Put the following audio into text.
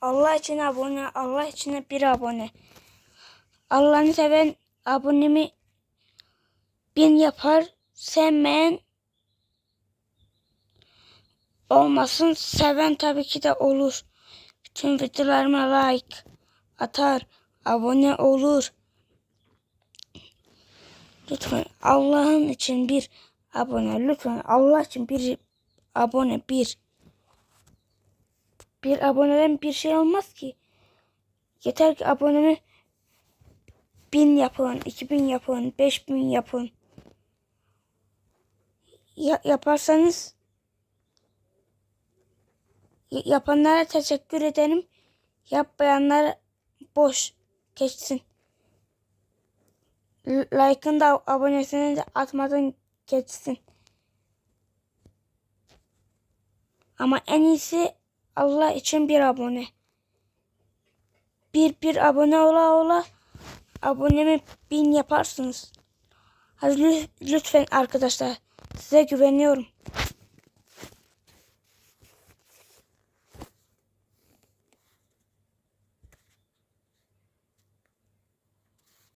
Allah için abone, Allah için bir abone. Allah'ını seven abonemi bin yapar, sevmeyen olmasın, seven tabii ki de olur. Bütün videolarıma like atar, abone olur. Lütfen Allah'ın için bir abone, lütfen Allah için bir abone, bir. Bir aboneden bir şey olmaz ki. Yeter ki abonemi bin yapın, iki bin yapın, beş bin yapın. Ya, yaparsanız yapanlara teşekkür ederim. Yapmayanlar boş geçsin. L- Like'ın da abonesini de atmadan geçsin. Ama en iyisi Allah için bir abone. Bir bir abone ola ola abonemi bin yaparsınız. Hadi lü- lütfen arkadaşlar size güveniyorum.